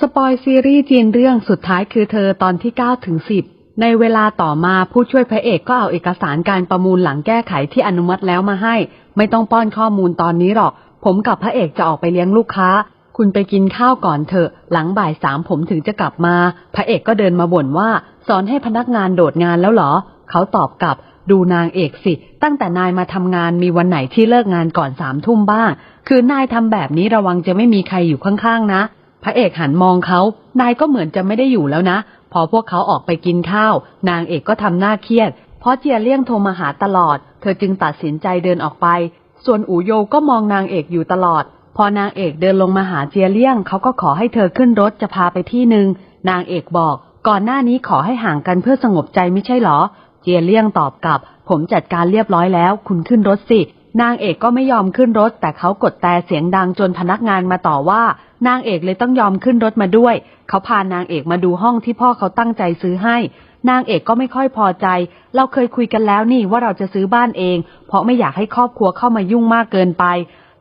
สปอยซีรีส์จีนเรื่องสุดท้ายคือเธอตอนที่9ถึง10 ในเวลาต่อมาผู้ช่วยพระเอกก็เอาเอกสารการประมูลหลังแก้ไขที่อนุมัติแล้วมาให้ ไม่ต้องป้อนข้อมูลตอนนี้หรอก ผมกับพระเอกจะออกไปเลี้ยงลูกค้า คุณไปกินข้าวก่อนเถอะ หลังบ่ายสามผมถึงจะกลับมา พระเอกก็เดินมาบ่นว่า สอนให้พนักงานโดดงานแล้วเหรอ เขาตอบกลับ ดูนางเอกสิ ตั้งแต่นายมาทำงานมีวันไหนที่เลิกงานก่อนสามทุ่มบ้าง คือนายทำแบบนี้ระวังจะไม่มีใครอยู่ข้างๆนะ พระเอกหันมองเขา นายก็เหมือนจะไม่ได้อยู่แล้วนะ พอพวกเขาออกไปกินข้าว นางเอกก็ทำหน้าเครียด เพราะเจียเลี่ยงโทรมาหาตลอด เธอจึงตัดสินใจเดินออกไป ส่วนอูโยก็มองนางเอกอยู่ตลอด พอนางเอกเดินลงมาหาเจียเลี่ยง เขาก็ขอให้เธอขึ้นรถจะพาไปที่หนึ่ง นางเอกบอก ก่อนหน้านี้ขอให้ห่างกันเพื่อสงบใจไม่ใช่หรอ เจียเลี่ยงตอบกลับ ผมจัดการเรียบร้อยแล้ว คุณขึ้นรถสิ นางเอกก็ไม่ยอมขึ้นรถ แต่เขากดแต่เสียงดังจนพนักงานมาต่อว่า นางเอกเลยต้องยอมขึ้นรถมาด้วย เขาพานางเอกมาดูห้องที่พ่อเขาตั้งใจซื้อให้ นางเอกก็ไม่ค่อยพอใจ เราเคยคุยกันแล้วนี่ว่าเราจะซื้อบ้านเอง เพราะไม่อยากให้ครอบครัวเข้ามายุ่งมากเกินไป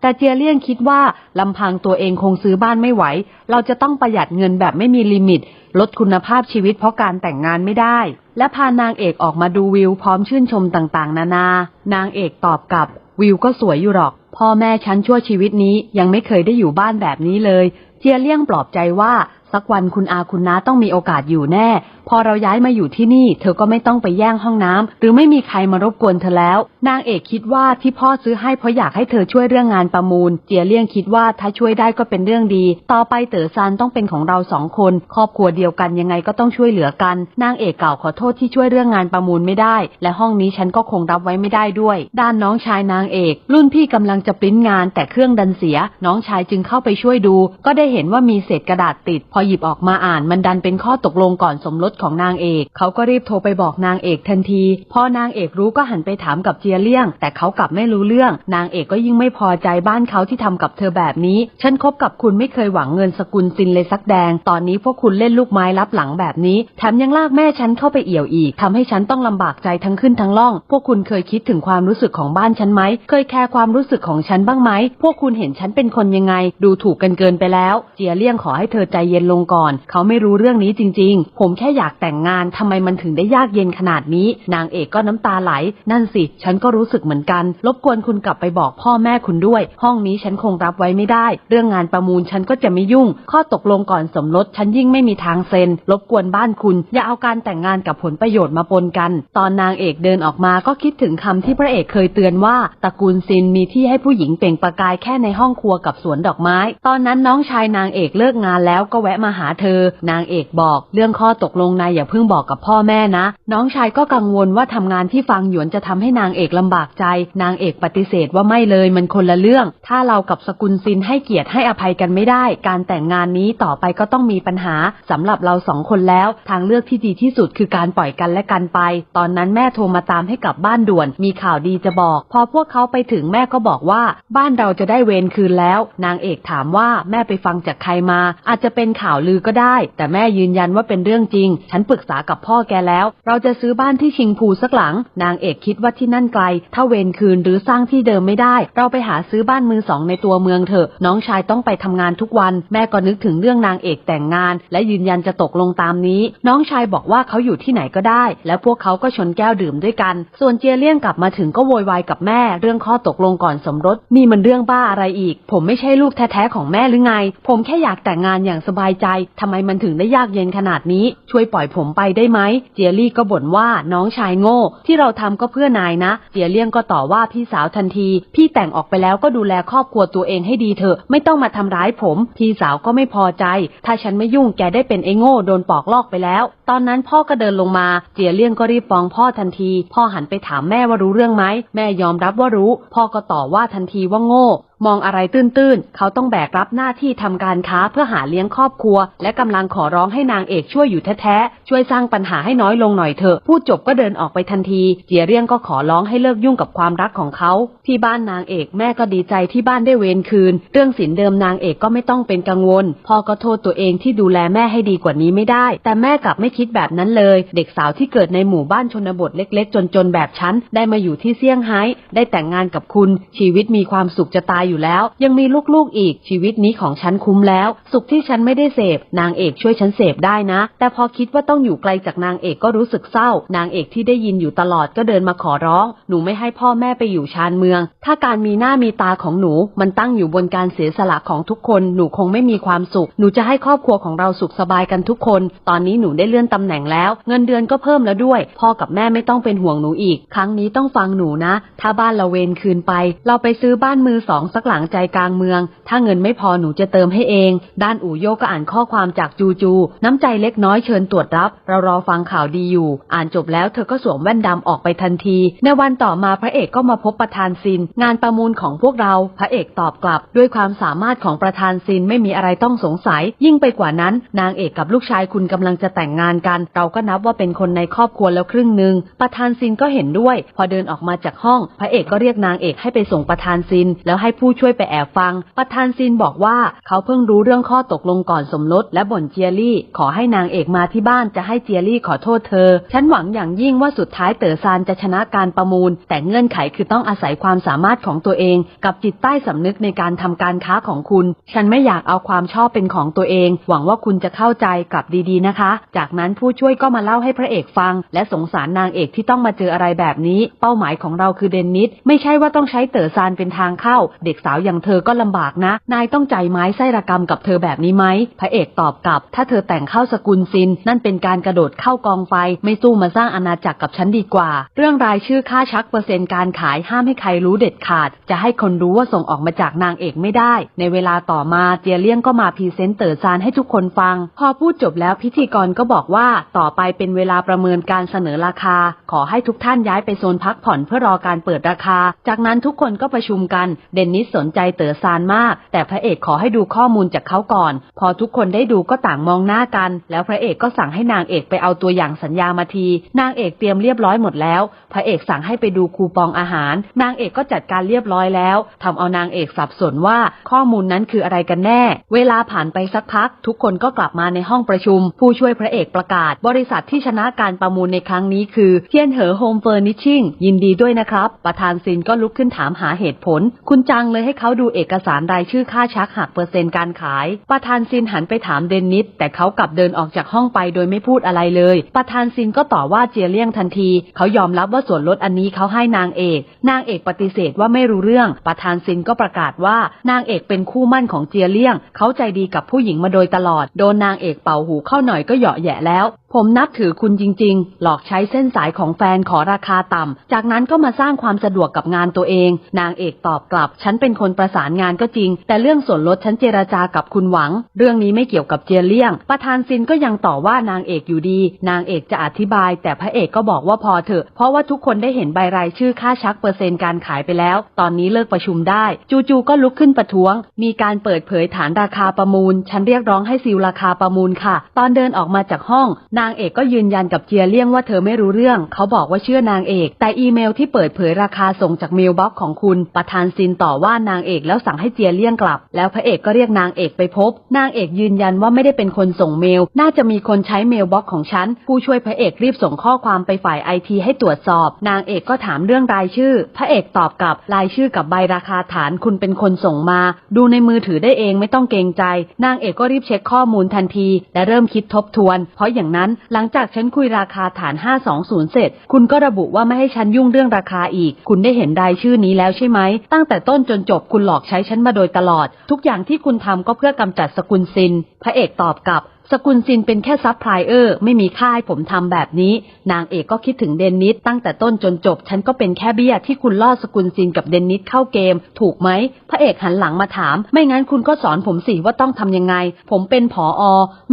แต่เจียเลี่ยงคิดว่าลำพังตัวเองคงซื้อบ้านไม่ไหว เราจะต้องประหยัดเงินแบบไม่มีลิมิต ลดคุณภาพชีวิตเพราะการแต่งงานไม่ได้ และพานางเอกออกมาดูวิวพร้อมชื่นชมต่างๆ นานา นางเอกตอบกลับ วิวก็สวยอยู่หรอก พ่อแม่ฉันชั่วชีวิตนี้ยังไม่เคยได้อยู่บ้านแบบนี้เลย เจียเลี่ยงปลอบใจว่า สักวันคุณอาคุณน้าต้องมีโอกาสอยู่แน่ พอเราย้ายมาอยู่ที่นี่ เธอก็ไม่ต้องไปแย่งห้องน้ำหรือไม่มีใครมารบกวนเธอแล้ว นางเอกคิดว่าที่พ่อซื้อให้เพราะอยากให้เธอช่วยเรื่องงานประมูล เจียเลี่ยงคิดว่าถ้าช่วยได้ก็เป็นเรื่องดี ต่อไปเต๋อซานต้องเป็นของเราสองคน ครอบครัวเดียวกันยังไงก็ต้องช่วยเหลือกัน นางเอกเก่าขอโทษที่ช่วยเรื่องงานประมูลไม่ได้ และห้องนี้ฉันก็คงรับไว้ไม่ได้ด้วย ด้านน้องชายนางเอก รุ่นพี่กำลังจะปริ้นงาน แต่เครื่องดันเสีย น้องชายจึงเข้าไปช่วยดู ก็ได้เห็นว่ามีเศษกระดาษติดพอหยิบออกมาอ่านมันดันเป็นข้อตกลงก่อนสมรสของนางเอก เขาก็รีบโทรไปบอกนางเอกทันที พอนางเอกรู้ก็หันไปถามกับเจียเลี่ยง แต่เขากลับไม่รู้เรื่อง นางเอกก็ยิ่งไม่พอใจบ้านเขาที่ทำกับเธอแบบนี้ ฉันคบกับคุณไม่เคยหวังเงินสกุลซินเลยสักแดง ตอนนี้พวกคุณเล่นลูกไม้รับหลังแบบนี้ แถมยังลากแม่ฉันเข้าไปเอี่ยวอีกทำให้ฉันต้องลำบากใจทั้งขึ้นทั้งล่อง พวกคุณเคยคิดถึงความรู้สึกของบ้านฉันไหม เคยแคร์ความรู้สึกของฉันบ้างไหม พวกคุณเห็นฉันเป็นคนยังไง ดูถูกกันเกินไปแล้ว เจียเลี่ยงขอให้เธอใจเย็นลงก่อน เขาไม่รู้เรื่องนี้จริง ๆ ผมแค่อยากแต่งงานทำไมมันถึงได้ยากเย็นขนาดนี้ นางเอกก็น้ำตาไหล นั่นสิ ฉันก็รู้สึกเหมือนกัน รบกวนคุณกลับไปบอกพ่อแม่คุณด้วย ห้องนี้ฉันคงรับไว้ไม่ได้ เรื่องงานประมูลฉันก็จะไม่ยุ่ง ข้อตกลงก่อนสมรสฉันยิ่งไม่มีทางเซ็น รบกวนบ้านคุณ อย่าเอาการแต่งงานกับผลประโยชน์มาปนกัน ตอนนางเอกเดินออกมาก็คิดถึงคำที่พระเอกเคยเตือนว่าตระกูลซินมีที่ให้ผู้หญิงเปล่งประกายแค่ในห้องครัวกับสวนดอกไม้ ตอนนั้นน้องชายนางเอกเลิกงานแล้วก็แวะมาหาเธอ นางเอกบอก เรื่องข้อตกลงนายอย่าเพิ่งบอกกับพ่อแม่นะ น้องชายก็กังวลว่าทำงานที่ฟังหยวนจะทำให้นางเอกลำบากใจ นางเอกปฏิเสธว่าไม่เลยมันคนละเรื่อง ถ้าเรากับสกุลซินให้เกียรติให้อภัยกันไม่ได้ การแต่งงานนี้ต่อไปก็ต้องมีปัญหาสำหรับเราสองคนแล้ว ทางเลือกที่ดีที่สุดคือการปล่อยกันและกันไป ตอนนั้นแม่โทรมาตามให้กลับบ้านด่วน มีข่าวดีจะบอก พอพวกเขาไปถึงแม่ก็บอกว่า บ้านเราจะได้เวรคืนแล้ว นางเอกถามว่าแม่ไปฟังจากใครมา อาจจะเป็นข่าวลือก็ได้ แต่แม่ยืนยันว่าเป็นเรื่องจริง ฉันปรึกษากับพ่อแกแล้ว เราจะซื้อบ้านที่ชิงพูสักหลัง นางเอกคิดว่าที่นั่นไกล ถ้าเวรคืนหรือสร้างที่เดิมไม่ได้ เราไปหาซื้อบ้านมือสองในตัวเมืองเถอะ น้องชายต้องไปทำงานทุกวัน แม่ก็นึกถึงเรื่องนางเอกแต่งงาน และยืนยันจะตกลงตามนี้ น้องชายบอกว่าเขาอยู่ที่ไหนก็ได้ และพวกเขาก็ชนแก้วดื่มด้วยกัน ส่วนเจียเลี่ยงกลับมาถึงก็โวยวายกับแม่ เรื่องข้อตกลงก่อนสมรสนี่มันเรื่องบ้าอะไรอีก ผมไม่ใช่ลูกแท้ๆของแม่หรือไง ผมแค่อยากแต่งงานอย่างสบายใจทำไมมันถึงได้ยากเย็นขนาดนี้ช่วยปล่อยผมไปได้ไหมเจียลี่ก็บ่นว่าน้องชายโง่ ที่เราทำก็เพื่อนายนะ เจียเลี่ยงก็ต่อว่าพี่สาวทันที พี่แต่งออกไปแล้วก็ดูแลครอบครัวตัวเองให้ดีเถอะ ไม่ต้องมาทำร้ายผม พี่สาวก็ไม่พอใจ ถ้าฉันไม่ยุ่งแกได้เป็นไอ้โง่โดนปอกลอกไปแล้ว ตอนนั้นพ่อก็เดินลงมา เจียเลี่ยงก็รีบฟ้องพ่อทันที พ่อหันไปถามแม่ว่ารู้เรื่องไหมแม่ยอมรับว่ารู้ พ่อก็ต่อว่าทันทีว่าโง่ มองอะไรตื้นๆ เขาต้องแบกรับหน้าที่ทำการค้าเพื่อหาเลี้ยงครอบครัว และกำลังขอร้องให้นางเอกช่วยอยู่แท้ๆ ช่วยสร้างปัญหาให้น้อยลงหน่อยเถอะ พูดจบก็เดินออกไปทันที เจียเรียงก็ขอร้องให้เลิกยุ่งกับความรักของเขา ที่บ้านนางเอกแม่ก็ดีใจที่บ้านได้เวรคืน เรื่องสินเดิมนางเอกก็ไม่ต้องเป็นกังวล พ่อก็โทษตัวเองที่ดูแลแม่ให้ดีกว่านี้ไม่ได้ แต่แม่กลับไม่คิดแบบนั้นเลย เด็กสาวที่เกิดในหมู่บ้านชนบทเล็ก ๆ จนๆแบบฉันได้มาอยู่ที่เซี่ยงไฮ้ได้แต่งงานกับคุณ ชีวิตมีความสุขจะตายอยู่อยู่แล้ว ยังมีลูกๆอีกชีวิตนี้ของฉันคุ้มแล้ว สุขที่ฉันไม่ได้เสพ นางเอกช่วยฉันเสพได้นะ แต่พอคิดว่าต้องอยู่ไกลจากนางเอกก็รู้สึกเศร้า นางเอกที่ได้ยินอยู่ตลอดก็เดินมาขอร้อง หนูไม่ให้พ่อแม่ไปอยู่ชานเมือง ถ้าการมีหน้ามีตาของหนู มันตั้งอยู่บนการเสียสละของทุกคน หนูคงไม่มีความสุข หนูจะให้ครอบครัวของเราสุขสบายกันทุกคน ตอนนี้หนูได้เลื่อนตำแหน่งแล้ว เงินเดือนก็เพิ่มแล้วด้วย พ่อกับแม่ไม่ต้องเป็นห่วงหนูอีก ครั้งนี้ต้องฟังหนูนะ ถ้าบ้านเราเวนคืนไป เราไปซื้อบ้านมือสองสักหลังใจกลางเมือง ถ้าเงินไม่พอหนูจะเติมให้เอง ด้านอู่โยก็อ่านข้อความจากจูจู น้ำใจเล็กน้อยเชิญตรวจรับ เรารอฟังข่าวดีอยู่ อ่านจบแล้วเธอก็สวมแว่นดำออกไปทันที ในวันต่อมาพระเอกก็มาพบประธานซิน งานประมูลของพวกเรา พระเอกตอบกลับ ด้วยความสามารถของประธานซินไม่มีอะไรต้องสงสัย ยิ่งไปกว่านั้น นางเอกกับลูกชายคุณกำลังจะแต่งงานกัน เราก็นับว่าเป็นคนในครอบครัวแล้วครึ่งหนึ่งประธานซินก็เห็นด้วย พอเดินออกมาจากห้อง พระเอกก็เรียกนางเอกให้ไปส่งประธานซิน แล้วให้ผู้ช่วยไปแอบฟัง ประธานซินบอกว่าเขาเพิ่งรู้เรื่องข้อตกลงก่อนสมรสและบ่นเจียรี่ ขอให้นางเอกมาที่บ้านจะให้เจียรี่ขอโทษเธอ ฉันหวังอย่างยิ่งว่าสุดท้ายเต๋อซานจะชนะการประมูล แต่เงื่อนไขคือต้องอาศัยความสามารถของตัวเอง กับจิตใต้สำนึกในการทำการค้าของคุณ ฉันไม่อยากเอาความชอบเป็นของตัวเอง หวังว่าคุณจะเข้าใจกลับดีๆนะคะ จากนั้นผู้ช่วยก็มาเล่าให้พระเอกฟัง และสงสารนางเอกที่ต้องมาเจออะไรแบบนี้ เป้าหมายของเราคือเดนนิสไม่ใช่ว่าต้องใช้เต๋อซานเป็นทางเข้า เด็กสาวอย่างเธอก็ลำบากนะ นายต้องใจไม้ไส้ระกรรมกับเธอแบบนี้ไหมพระเอกตอบกลับ ถ้าเธอแต่งเข้าสกุลซิน นั่นเป็นการกระโดดเข้ากองไฟ ไม่สู้มาสร้างอาณาจักรกับฉันดีกว่า เรื่องรายชื่อค่าชักเปอร์เซ็นต์การขายห้ามให้ใครรู้เด็ดขาด จะให้คนรู้ว่าส่งออกมาจากนางเอกไม่ได้ ในเวลาต่อมาเจียเลี่ยงก็มาพรีเซนต์เต๋อซานให้ทุกคนฟัง พอพูดจบแล้วพิธีกรก็บอกว่าต่อไปเป็นเวลาประเมินการเสนอราคา ขอให้ทุกท่านย้ายไปโซนพักผ่อนเพื่อรอการเปิดราคา จากนั้นทุกคนก็ประชุมกัน เดนนิสสนใจเต๋อซานมาก แต่พระเอกขอให้ดูข้อมูลจากเขาก่อน พอทุกคนได้ดูก็ต่างมองหน้ากัน แล้วพระเอกก็สั่งให้นางเอกไปเอาตัวอย่างสัญญามาที นางเอกเตรียมเรียบร้อยหมดแล้ว พระเอกสั่งให้ไปดูคูปองอาหาร นางเอกก็จัดการเรียบร้อยแล้วทำเอานางเอกสับสนว่าข้อมูลนั้นคืออะไรกันแน่ เวลาผ่านไปสักพัก ทุกคนก็กลับมาในห้องประชุม ผู้ช่วยพระเอกประกาศ บริษัทที่ชนะการประมูลในครั้งนี้คือเทียนเหอโฮมเฟอร์นิชชิ่งยินดีด้วยนะครับ ประธานซินก็ลุกขึ้นถามหาเหตุผล คุณจังเลยให้เขาดูเอกสารรายชื่อค่าชักหักเปอร์เซ็นต์การขาย ประธานซินหันไปถามเดนนิสแต่เขากลับเดินออกจากห้องไปโดยไม่พูดอะไรเลย ประธานซินก็ต่อว่าเจียเลี่ยงทันที เขายอมรับว่าส่วนลดอันนี้เขาให้นางเอก นางเอกปฏิเสธว่าไม่รู้เรื่อง ประธานซินก็ประกาศว่านางเอกเป็นคู่มั่นของเจียเลี่ยง เขาใจดีกับผู้หญิงมาโดยตลอด โดนนางเอกเป่าหูเข้าหน่อยก็เหยาะแยะแล้ว ผมนับถือคุณจริง ๆ หลอกใช้เส้นสายของแฟนขอราคาต่ำ จากนั้นก็มาสร้างความสะดวกกับงานตัวเอง นางเอกตอบกลับ ฉันเป็นคนประสานงานก็จริง แต่เรื่องส่วนลดฉันเจราจากับคุณหวัง เรื่องนี้ไม่เกี่ยวกับเจียเลี่ยง ประธานซินก็ยังต่อว่านางเอกอยู่ดี นางเอกจะอธิบาย แต่พระเอกก็บอกว่าพอเถอะ เพราะว่าทุกคนได้เห็นใบรายชื่อค่าชักเปอร์เซ็นต์การขายไปแล้ว ตอนนี้เลิกประชุมได้ จูๆก็ลุกขึ้นประท้วง มีการเปิดเผยฐานราคาประมูล ฉันเรียกร้องให้ซีลราคาประมูลค่ะ ตอนเดินออกมาจากห้องนางเอกก็ยืนยันกับเจียเลี่ยงว่าเธอไม่รู้เรื่อง เขาบอกว่าเชื่อนางเอก แต่อีเมลที่เปิดเผยราคาส่งจากเมลบ็อกของคุณประธานซินต่อว่านางเอกแล้วสั่งให้เจียเลี่ยงกลับ แล้วพระเอกก็เรียกนางเอกไปพบ นางเอกยืนยันว่าไม่ได้เป็นคนส่งเมล น่าจะมีคนใช้เมลบ็อกของฉัน ผู้ช่วยพระเอกรีบส่งข้อความไปฝ่ายไอทีให้ตรวจสอบ นางเอกก็ถามเรื่องรายชื่อ พระเอกตอบกลับรายชื่อกับใบราคาฐานคุณเป็นคนส่งมา ดูในมือถือได้เองไม่ต้องเกรงใจ นางเอกก็รีบเช็คข้อมูลทันที และเริ่มคิดทบทวน เพราะอย่างนั้นหลังจากฉันคุยราคาฐาน 520 เสร็จ คุณก็ระบุว่าไม่ให้ฉันยุ่งเรื่องราคาอีก คุณได้เห็นรายชื่อนี้แล้วใช่ไหม ตั้งแต่ต้นจนจบคุณหลอกใช้ฉันมาโดยตลอด ทุกอย่างที่คุณทำก็เพื่อกำจัดสกุลซิน พระเอกตอบกลับ สกุลซินเป็นแค่ซับพลายเออร์ ไม่มีค่าให้ผมทำแบบนี้ นางเอกก็คิดถึงเดนนิสตั้งแต่ต้นจนจบ ฉันก็เป็นแค่เบี้ยที่คุณล่อสกุลซินกับเดนนิสเข้าเกม ถูกไหม พระเอกหันหลังมาถาม ไม่งั้นคุณก็สอนผมสิว่าต้องทำยังไง ผมเป็นผออ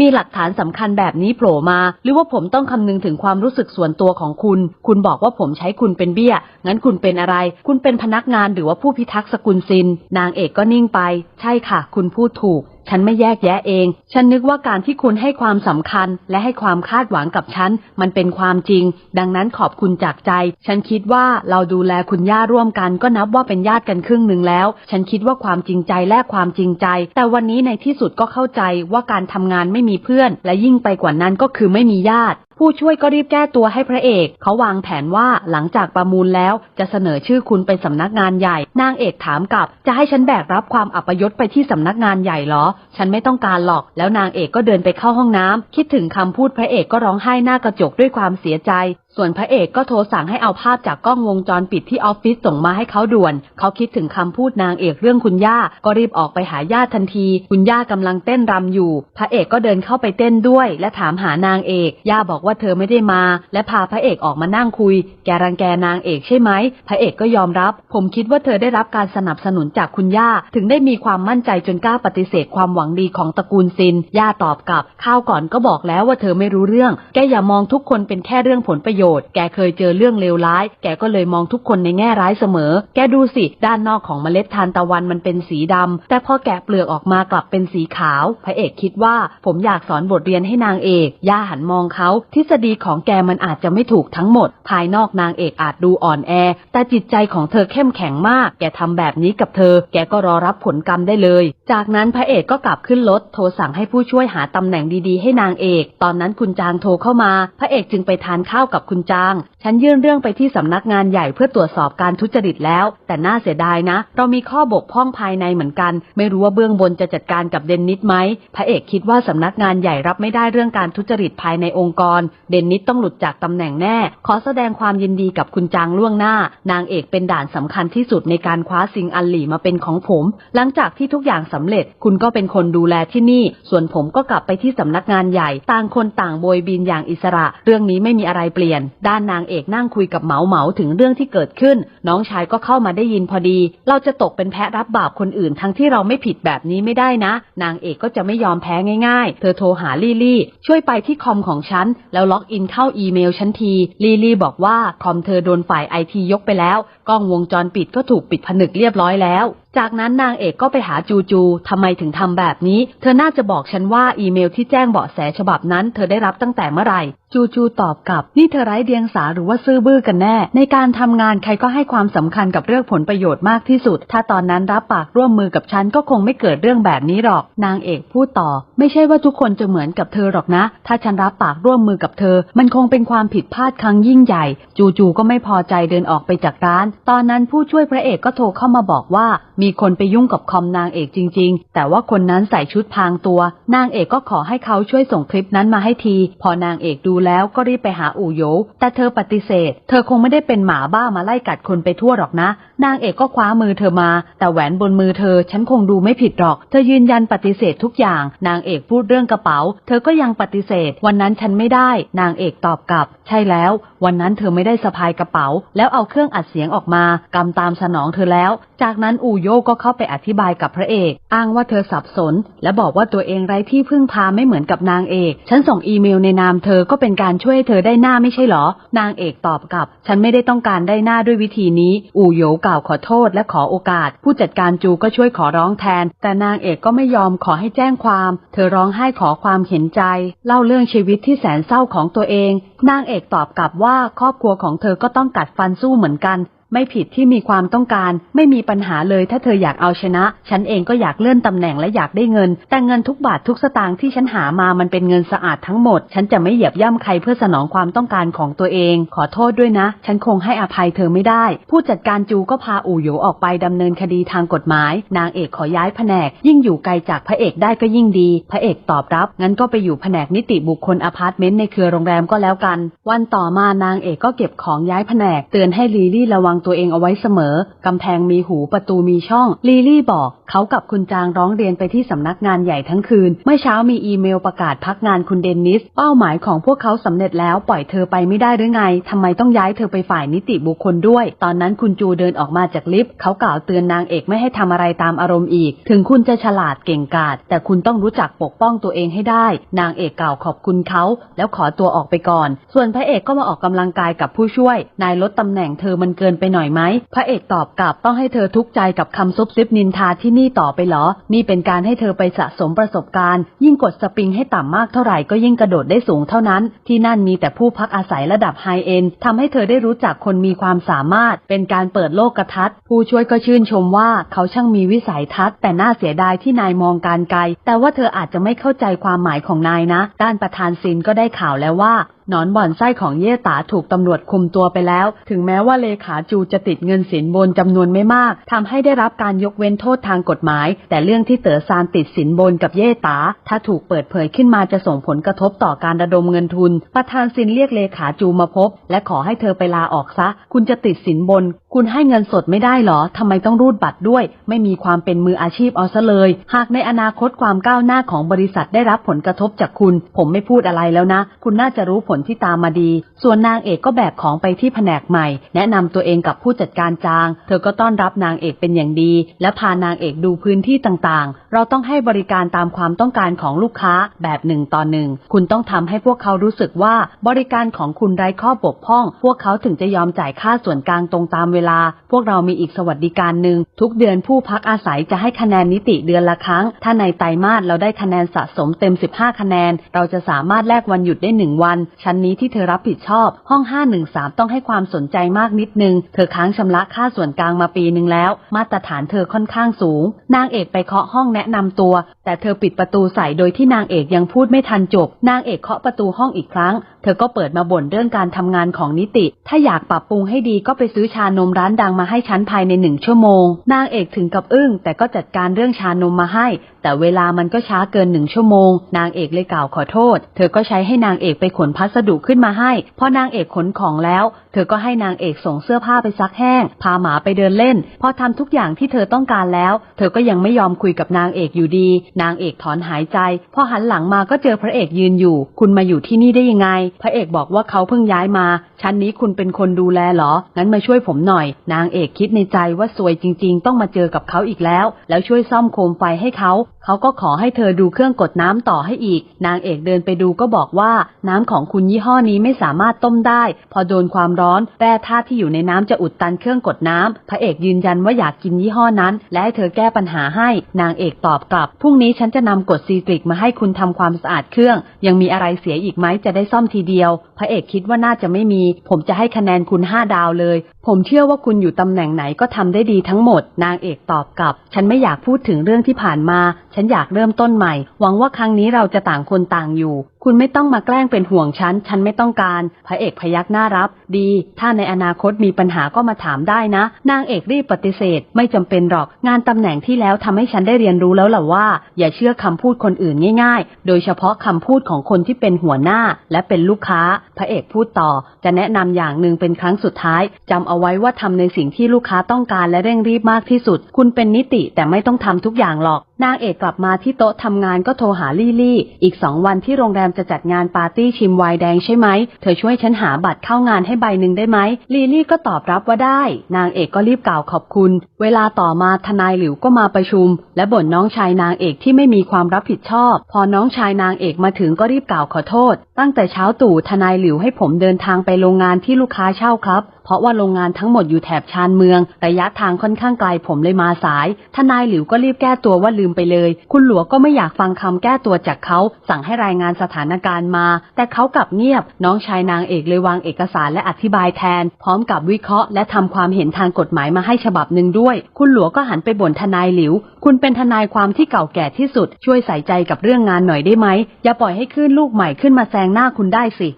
มีหลักฐานสำคัญแบบนี้โผล่มา หรือว่าผมต้องคำนึงถึงความรู้สึกส่วนตัวของคุณ คุณบอกว่าผมใช้คุณเป็นเบี้ย งั้นคุณเป็นอะไร คุณเป็นพนักงานหรือว่าผู้พิทักษ์สกุลซิน นางเอกก็นิ่งไป ใช่ค่ะ คุณพูดถูก ฉันไม่แยกแยะเอง ฉันนึกว่าการที่คุณให้ความสำคัญ และให้ความคาดหวังกับฉัน มันเป็นความจริง ดังนั้นขอบคุณจากใจ ฉันคิดว่าเราดูแลคุณย่าร่วมกันก็นับว่าเป็นญาติกันครึ่งหนึ่งแล้ว ฉันคิดว่าความจริงใจแลกความจริงใจ แต่วันนี้ในที่สุดก็เข้าใจว่าการทำงานไม่มีเพื่อน และยิ่งไปกว่านั้นก็คือไม่มีญาติ ผู้ช่วยก็รีบแก้ตัวให้พระเอก เขาวางแผนว่าหลังจากประมูลแล้วจะเสนอชื่อคุณเป็นสำนักงานใหญ่ นางเอกถามกลับ จะให้ฉันแบกรับความอัปยศไปที่สำนักงานใหญ่เหรอ ฉันไม่ต้องการหรอก แล้วนางเอกก็เดินไปเข้าห้องน้ำคิดถึงคำพูดพระเอกก็ร้องไห้หน้ากระจกด้วยความเสียใจส่วนพระเอกก็โทรสั่งให้เอาภาพจากกล้องวงจรปิดที่ออฟฟิศส่งมาให้เขาด่วน เขาคิดถึงคำพูดนางเอกเรื่องคุณย่า ก็รีบออกไปหาญาติทันที คุณย่ากำลังเต้นรำอยู่ พระเอกก็เดินเข้าไปเต้นด้วย และถามหานางเอก ย่าบอกว่าเธอไม่ได้มา และพาพระเอกออกมานั่งคุย แกรังแกนางเอกใช่ไหม พระเอกก็ยอมรับ ผมคิดว่าเธอได้รับการสนับสนุนจากคุณย่า ถึงได้มีความมั่นใจจนกล้าปฏิเสธความหวังดีของตระกูลซิน ย่าตอบกลับ ข้าวก่อนก็บอกแล้วว่าเธอไม่รู้เรื่อง แกอย่ามองทุกคนเป็นแค่เรื่องผลประโยชน์แกเคยเจอเรื่องเลวร้าย แกก็เลยมองทุกคนในแง่ร้ายเสมอ แกดูสิ ด้านนอกของเมล็ดทานตะวันมันเป็นสีดำ แต่พอแกะเปลือกออกมากลับเป็นสีขาว พระเอกคิดว่า ผมอยากสอนบทเรียนให้นางเอก ย่าหันมองเขา ทฤษฎีของแกมันอาจจะไม่ถูกทั้งหมด ภายนอกนางเอกอาจดูอ่อนแอ แต่จิตใจของเธอเข้มแข็งมาก แกทำแบบนี้กับเธอ แกก็รอรับผลกรรมได้เลย จากนั้นพระเอกก็กลับขึ้นรถ โทรสั่งให้ผู้ช่วยหาตำแหน่งดีๆ ให้นางเอก ตอนนั้นคุณจางโทรเข้ามา พระเอกจึงไปทานข้าวกับคุณจาง ฉันยื่นเรื่องไปที่สำนักงานใหญ่เพื่อตรวจสอบการทุจริตแล้ว แต่น่าเสียดายนะ เรามีข้อบกพร่องภายในเหมือนกัน ไม่รู้ว่าเบื้องบนจะจัดการกับเดนนิสไหมพระเอกคิดว่าสำนักงานใหญ่รับไม่ได้เรื่องการทุจริตภายในองค์กร เดนนิสต้องหลุดจากตำแหน่งแน่ ขอแสดงความยินดีกับคุณจางล่วงหน้า นางเอกเป็นด่านสำคัญที่สุดในการคว้าซิงอันหลี่มาเป็นของผม หลังจากที่ทุกอย่างสำเร็จ คุณก็เป็นคนดูแลที่นี่ ส่วนผมก็กลับไปที่สำนักงานใหญ่ ต่างคนต่างโบยบินอย่างอิสระ เรื่องนี้ไม่มีอะไรเปลี่ยน ด้านนางเอกนั่งคุยกับเหมาเหมาถึงเรื่องที่เกิดขึ้น น้องชายก็เข้ามาได้ยินพอดี เราจะตกเป็นแพะรับบาปคนอื่นทั้งที่เราไม่ผิดแบบนี้ไม่ได้นะ นางเอกก็จะไม่ยอมแพ้ง่าย ๆ เธอโทรหาลี่ลี่ช่วยไปที่คอมของฉัน แล้วล็อกอินเข้าอีเมลฉันทีลี่ลี่บอกว่าคอมเธอโดนฝ่ายไอทียกไปแล้วกล้องวงจรปิดก็ถูกปิดผนึกเรียบร้อยแล้วจากนั้นนางเอกก็ไปหาจูจูทำไมถึงทำแบบนี้ เธอน่าจะบอกฉันว่าอีเมลที่แจ้งเบาะแสฉบับนั้น เธอได้รับตั้งแต่เมื่อไหร่ จูจูตอบกลับ นี่เธอไร้เดียงสาหรือว่าซื่อบื้อกันแน่ ในการทำงานใครก็ให้ความสำคัญกับเรื่องผลประโยชน์มากที่สุด ถ้าตอนนั้นรับปากร่วมมือกับฉันก็คงไม่เกิดเรื่องแบบนี้หรอก นางเอกพูดต่อ ไม่ใช่ว่าทุกคนจะเหมือนกับเธอหรอกนะ ถ้าฉันรับปากร่วมมือกับเธอ มันคงเป็นความผิดพลาดครั้งยิ่งใหญ่ จูจูก็ไม่พอใจเดินออกไปจากร้าน ตอนนั้นผู้ช่วยพระเอกก็โทรเข้ามาบอกว่ามีคนไปยุ่งกับคอมนางเอกจริง ๆ แต่ว่าคนนั้นใส่ชุดพรางตัว นางเอกก็ขอให้เขาช่วยส่งคลิปนั้นมาให้ที พอนางเอกดูแล้วก็รีบไปหาอู่โยแต่เธอปฏิเสธ เธอคงไม่ได้เป็นหมาบ้ามาไล่กัดคนไปทั่วหรอกนะ นางเอกก็คว้ามือเธอมา แต่แหวนบนมือเธอฉันคงดูไม่ผิดหรอก เธอยืนยันปฏิเสธทุกอย่าง นางเอกพูดเรื่องกระเป๋า เธอก็ยังปฏิเสธ วันนั้นฉันไม่ได้ นางเอกตอบกลับ ใช่แล้ว วันนั้นเธอไม่ได้สะพายกระเป๋า แล้วเอาเครื่องอัดเสียงออกมากำตามสนองเธอแล้ว จากนั้นอูโยก็เข้าไปอธิบายกับพระเอก อ้างว่าเธอสับสน และบอกว่าตัวเองไร้ที่พึ่งพาไม่เหมือนกับนางเอก ฉันส่งอีเมลในนามเธอก็เป็นการช่วยเธอได้หน้าไม่ใช่หรอ นางเอกตอบกลับ ฉันไม่ได้ต้องการได้หน้าด้วยวิธีนี้ อูโยกล่าวขอโทษและขอโอกาส ผู้จัดการจูก็ช่วยขอร้องแทน แต่นางเอกก็ไม่ยอมขอให้แจ้งความ เธอร้องไห้ขอความเห็นใจ เล่าเรื่องชีวิตที่แสนเศร้าของตัวเอง นางเอกตอบกลับว่าครอบครัวของเธอก็ต้องกัดฟันสู้เหมือนกัน ไม่ผิดที่มีความต้องการ ไม่มีปัญหาเลยถ้าเธออยากเอาชนะ ฉันเองก็อยากเลื่อนตำแหน่งและอยากได้เงิน แต่เงินทุกบาททุกสตางค์ที่ฉันหามามันเป็นเงินสะอาดทั้งหมด ฉันจะไม่เหยียบย่ำใครเพื่อสนองความต้องการของตัวเอง ขอโทษด้วยนะ ฉันคงให้อภัยเธอไม่ได้ ผู้จัดการจูก็พาอู่โหยออกไปดำเนินคดีทางกฎหมาย นางเอกขอย้ายแผนก ยิ่งอยู่ไกลจากพระเอกได้ก็ยิ่งดี พระเอกตอบรับ งั้นก็ไปอยู่แผนกนิติบุคคลอพาร์ตเมนต์ในเครือโรงแรมก็แล้วกัน วันต่อมานางเอกก็เก็บของย้ายแผนก เตือนให้ลีลี่ระวังตัวเองเอาไว้เสมอ กำแพงมีหูประตูมีช่อง ลีลี่บอก เขากับคุณจางร้องเรียนไปที่สำนักงานใหญ่ทั้งคืน เมื่อเช้ามีอีเมลประกาศพักงานคุณเดนนิส เป้าหมายของพวกเขาสำเร็จแล้วปล่อยเธอไปไม่ได้หรือไงทำไมต้องย้ายเธอไปฝ่ายนิติบุคคลด้วย ตอนนั้นคุณจูเดินออกมาจากลิฟต์เขากล่าวเตือนนางเอกไม่ให้ทำอะไรตามอารมณ์อีก ถึงคุณจะฉลาดเก่งกาจแต่คุณต้องรู้จักปกป้องตัวเองให้ได้ นางเอกกล่าวขอบคุณเขา แล้วขอตัวออกไปก่อน ส่วนพระเอกก็มาออกกำลังกายกับผู้ช่วย นายลดตำแหน่งเธอมันเกินไปหน่อยไหม พระเอกตอบกลับต้องให้เธอทุกข์ใจกับคำซุบซิบนินทาที่นี่ต่อไปเหรอ นี่เป็นการให้เธอไปสะสมประสบการณ์ ยิ่งกดสปริงให้ต่ำมากเท่าไหร่ก็ยิ่งกระโดดได้สูงเท่านั้น ที่นั่นมีแต่ผู้พักอาศัยระดับไฮเอ็นทำให้เธอได้รู้จักคนมีความสามารถ เป็นการเปิดโลกกระทัดผู้ช่วยก็ชื่นชมว่าเขาช่างมีวิสัยทัศน์ แต่น่าเสียดายที่นายมองการไกล แต่ว่าเธออาจจะไม่เข้าใจความหมายของนายนะ ด้านประธานซินก็ได้ข่าวแล้วว่า นอนบ่อนไส้ของเย่ตาถูกตำรวจคุมตัวไปแล้ว ถึงแม้ว่าเลขาจูจะติดเงินสินบนจำนวนไม่มากทำให้ได้รับการยกเว้นโทษทางกฎหมาย แต่เรื่องที่เต๋อซานติดสินบนกับเย่ตา ถ้าถูกเปิดเผยขึ้นมาจะส่งผลกระทบต่อการระดมเงินทุน ประธานซินเรียกเลขาจูมาพบ และขอให้เธอไปลาออกซะ คุณจะติดสินบน คุณให้เงินสดไม่ได้เหรอทำไมต้องรูดบัตรด้วย ไม่มีความเป็นมืออาชีพเอาซะเลย หากในอนาคตความก้าวหน้าของบริษัทได้รับผลกระทบจากคุณ ผมไม่พูดอะไรแล้วนะ คุณน่าจะรู้ผลที่ตามมาดี ส่วนนางเอกก็แบกของไปที่แผนกใหม่ แนะนำตัวเองกับผู้จัดการจาง เธอก็ต้อนรับนางเอกเป็นอย่างดี และพานางเอกดูพื้นที่ต่างๆ เราต้องให้บริการตามความต้องการของลูกค้าแบบหนึ่งต่อหนึ่ง คุณต้องทำให้พวกเขารู้สึกว่าบริการของคุณไร้ข้อบกพร่อง พวกเขาถึงจะยอมจ่ายค่าส่วนกลางตรงตามเวลา พวกเรามีอีกสวัสดิการหนึ่งทุกเดือนผู้พักอาศัยจะให้คะแนนนิติเดือนละครั้ง ถ้าในไตรมาสเราได้คะแนนสะสมเต็ม 15 คะแนน เราจะสามารถแลกวันหยุดได้หนึ่งวันชั้นนี้ที่เธอรับผิดชอบ ห้อง 513 ต้องให้ความสนใจมากนิดนึง เธอค้างชำระค่าส่วนกลางมาปีหนึ่งแล้ว มาตรฐานเธอค่อนข้างสูง นางเอกไปเคาะห้องแนะนำตัว แต่เธอปิดประตูใส่โดยที่นางเอกยังพูดไม่ทันจบ นางเอกเคาะประตูห้องอีกครั้งเธอก็เปิดมาบ่นเรื่องการทำงานของนิติ ถ้าอยากปรับปรุงให้ดีก็ไปซื้อชานมร้านดังมาให้ฉันภายในหนึ่งชั่วโมง นางเอกถึงกับอึ้ง แต่ก็จัดการเรื่องชานมมาให้ แต่เวลามันก็ช้าเกินหนึ่งชั่วโมง นางเอกเลยกล่าวขอโทษ เธอก็ใช้ให้นางเอกไปขนพัสดุขึ้นมาให้ พอนางเอกขนของแล้วเธอก็ให้นางเอกส่งเสื้อผ้าไปซักแห้ง พาหมาไปเดินเล่น พอทำทุกอย่างที่เธอต้องการแล้ว เธอก็ยังไม่ยอมคุยกับนางเอกอยู่ดี นางเอกถอนหายใจ พอหันหลังมาก็เจอพระเอกยืนอยู่ คุณมาอยู่ที่นี่ได้ยังไง พระเอกบอกว่าเขาเพิ่งย้ายมา ชั้นนี้คุณเป็นคนดูแลเหรอ งั้นมาช่วยผมหน่อย นางเอกคิดในใจว่าซวยจริง ๆ ต้องมาเจอกับเขาอีกแล้ว แล้วช่วยซ่อมโคมไฟให้เขา เขาก็ขอให้เธอดูเครื่องกดน้ำต่อให้อีก นางเอกเดินไปดูก็บอกว่าน้ำของคุณยี่ห้อนี้ไม่สามารถต้มได้ พอโดนความร้อน แร่ธาตุที่อยู่ในน้ำจะอุดตันเครื่องกดน้ำพระเอกยืนยันว่าอยากกินยี่ห้อนั้น และให้เธอแก้ปัญหาให้ นางเอกตอบกลับ พรุ่งนี้ฉันจะนำกดซีตริกมาให้คุณทำความสะอาดเครื่อง ยังมีอะไรเสียอีกไหมจะได้ซ่อมทีเดียว พระเอกคิดว่าน่าจะไม่มี ผมจะให้คะแนนคุณห้าดาวเลยผมเชื่อว่าคุณอยู่ตำแหน่งไหนก็ทำได้ดีทั้งหมด นางเอกตอบกลับ ฉันไม่อยากพูดถึงเรื่องที่ผ่านมา ฉันอยากเริ่มต้นใหม่ หวังว่าครั้งนี้เราจะต่างคนต่างอยู่ คุณไม่ต้องมาแกล้งเป็นห่วงฉัน ฉันไม่ต้องการ พระเอกพยักหน้ารับ ดี ถ้าในอนาคตมีปัญหาก็มาถามได้นะ นางเอกรีบปฏิเสธ ไม่จำเป็นหรอก งานตำแหน่งที่แล้วทำให้ฉันได้เรียนรู้แล้วล่ะว่า อย่าเชื่อคำพูดคนอื่นง่าย ๆ โดยเฉพาะคำพูดของคนที่เป็นหัวหน้า และเป็นลูกค้า พระเอกพูดต่อ จะแนะนำอย่างหนึ่งเป็นครั้งสุดท้ายจำเอาไว้ว่าทำในสิ่งที่ลูกค้าต้องการและเร่งรีบมากที่สุด คุณเป็นนิติแต่ไม่ต้องทำทุกอย่างหรอก นางเอกกลับมาที่โต๊ะทำงานก็โทรหาลี่ลี่ อีกสองวันที่โรงแรมจะจัดงานปาร์ตี้ชิมไวน์แดงใช่ไหม เธอช่วยฉันหาบัตรเข้างานให้ใบหนึ่งได้ไหม ลี่ลี่ก็ตอบรับว่าได้ นางเอกก็รีบกล่าวขอบคุณ เวลาต่อมาทนายหลิวก็มาประชุม และบ่นน้องชายนางเอกที่ไม่มีความรับผิดชอบ พอน้องชายนางเอกมาถึงก็รีบกล่าวขอโทษ ตั้งแต่เช้าตู่ทนายหลิวให้ผมเดินทางไปโรงงานที่ลูกค้าเช่าครับ เพราะว่าโรงงานทั้งหมดอยู่แถบชานเมือง ระยะทางค่อนข้างไกลผมเลยมาสาย ทนายหลิวก็รีบแก้ตัวว่าลืมไปเลย คุณหลัวก็ไม่อยากฟังคำแก้ตัวจากเขา สั่งให้รายงานสถานการณ์มา แต่เขากลับเงียบ น้องชายนางเอกเลยวางเอกสารและอธิบายแทน พร้อมกับวิเคราะห์ และทำความเห็นทางกฎหมายมาให้ฉบับหนึ่งด้วย คุณหลัวก็หันไปบ่นทนายหลิว คุณเป็นทนายความที่เก่าแก่ที่สุด ช่วยใส่ใจกับเรื่องงานหน่อยได้ไหมอย่าปล่อยให้ขึ้นลูกใหม่ขึ้นมาแซงงหน้าคุณได้สิ